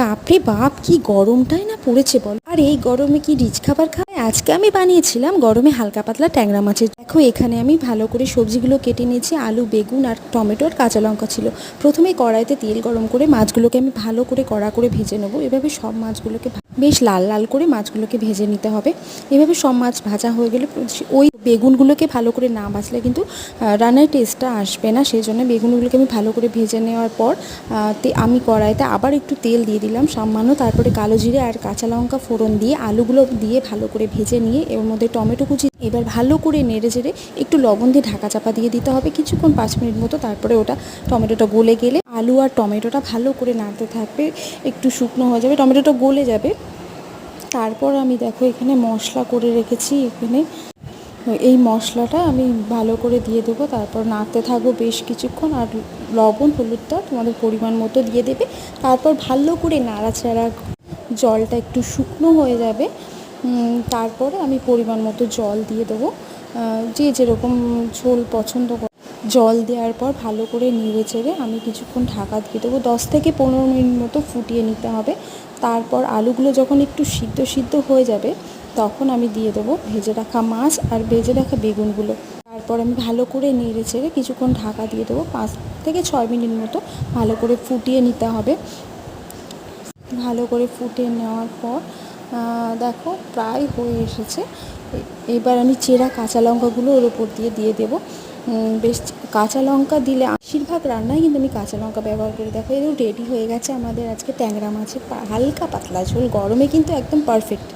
বাপরে বাপ, কি গরমটাই না পড়েছে বল। আর এই গরমে কি রিচ খাবার খায় আজকে আমি বানিয়েছিলাম গরমে হালকা পাতলা ট্যাংরা মাছের দেখো, এখানে আমি ভালো করে সবজিগুলো কেটে নিয়েছি, আলু, বেগুন আর টমেটো আর কাঁচা লঙ্কা ছিল। প্রথমে কড়াইতে তেল গরম করে মাছগুলোকে আমি ভালো করে কড়া করে ভেজে নেব। এভাবে সব মাছগুলোকে বেশ লাল লাল করে মাছগুলোকে ভেজে নিতে হবে। এভাবে সব মাছ ভাজা হয়ে গেলে ওই বেগুনগুলোকে ভালো করে না ভাজলে কিন্তু রান্নার টেস্টটা আসবে না। সেই জন্য বেগুনগুলোকে আমি ভালো করে ভেজে নেওয়ার পর আমি কড়াইতে আবার একটু তেল দিয়ে দিলাম সামান্য। তারপরে কালো জিরে আর কাঁচা লঙ্কা ফোড়ন দিয়ে আলুগুলো দিয়ে ভালো করে ভেজে নিয়ে, এর মধ্যে টমেটো কুচি এবার ভালো করে নেড়ে চেড়ে একটু লবণ দিয়ে ঢাকা চাপা দিয়ে দিতে হবে। কিছুক্ষণ পাঁচ মিনিট মতো তারপরে ওটা টমেটোটা গলে গেলে আলু আর টমেটোটা ভালো করে নাড়তে থাকবে। একটু শুকনো হয়ে যাবে, টমেটোটা গলে যাবে। তারপর আমি দেখো এখানে মশলা করে রেখেছি। এখানে এই মশলাটা আমি ভালো করে দিয়ে দেবো। তারপর নাড়তে থাকব বেশ কিছুক্ষণ আর লবণ হলুদটা তোমাদের পরিমাণ মতো দিয়ে দেবে। তারপর ভালো করে নাড়াচাড়া জলটা একটু শুকনো হয়ে যাবে। তারপরে আমি পরিমাণ মতো জল দিয়ে দেবো। যে যেরকম ঝোল পছন্দ করে। জল দেওয়ার পর ভালো করে নেড়ে চেড়ে আমি কিছুক্ষণ ঢাকা দিয়ে দেবো। দশ থেকে পনেরো মিনিট মতো ফুটিয়ে নিতে হবে। তারপর আলুগুলো যখন একটু সিদ্ধ সিদ্ধ হয়ে যাবে, তখন আমি দিয়ে দেবো ভেজে রাখা মাছ আর ভেজে রাখা বেগুনগুলো। তারপর আমি ভালো করে নেড়ে চেড়ে কিছুক্ষণ ঢাকা দিয়ে দেবো। পাঁচ থেকে ছয় মিনিট মতো ভালো করে ফুটিয়ে নিতে হবে। ভালো করে ফুটিয়ে নেওয়ার পর দেখো প্রায় হয়ে এসেছে। এবার আমি চেরা কাঁচা লঙ্কাগুলো ওর ওপর দিয়ে দিয়ে দেবো। বেশ কাঁচা লঙ্কা দিলে বেশিরভাগ রান্নায় কিন্তু আমি কাঁচা লঙ্কা ব্যবহার করি। দেখো এগুলো রেডি হয়ে গেছে আমাদের আজকে ট্যাংরা মাছের হালকা পাতলা ঝোল। গরমে কিন্তু একদম পারফেক্ট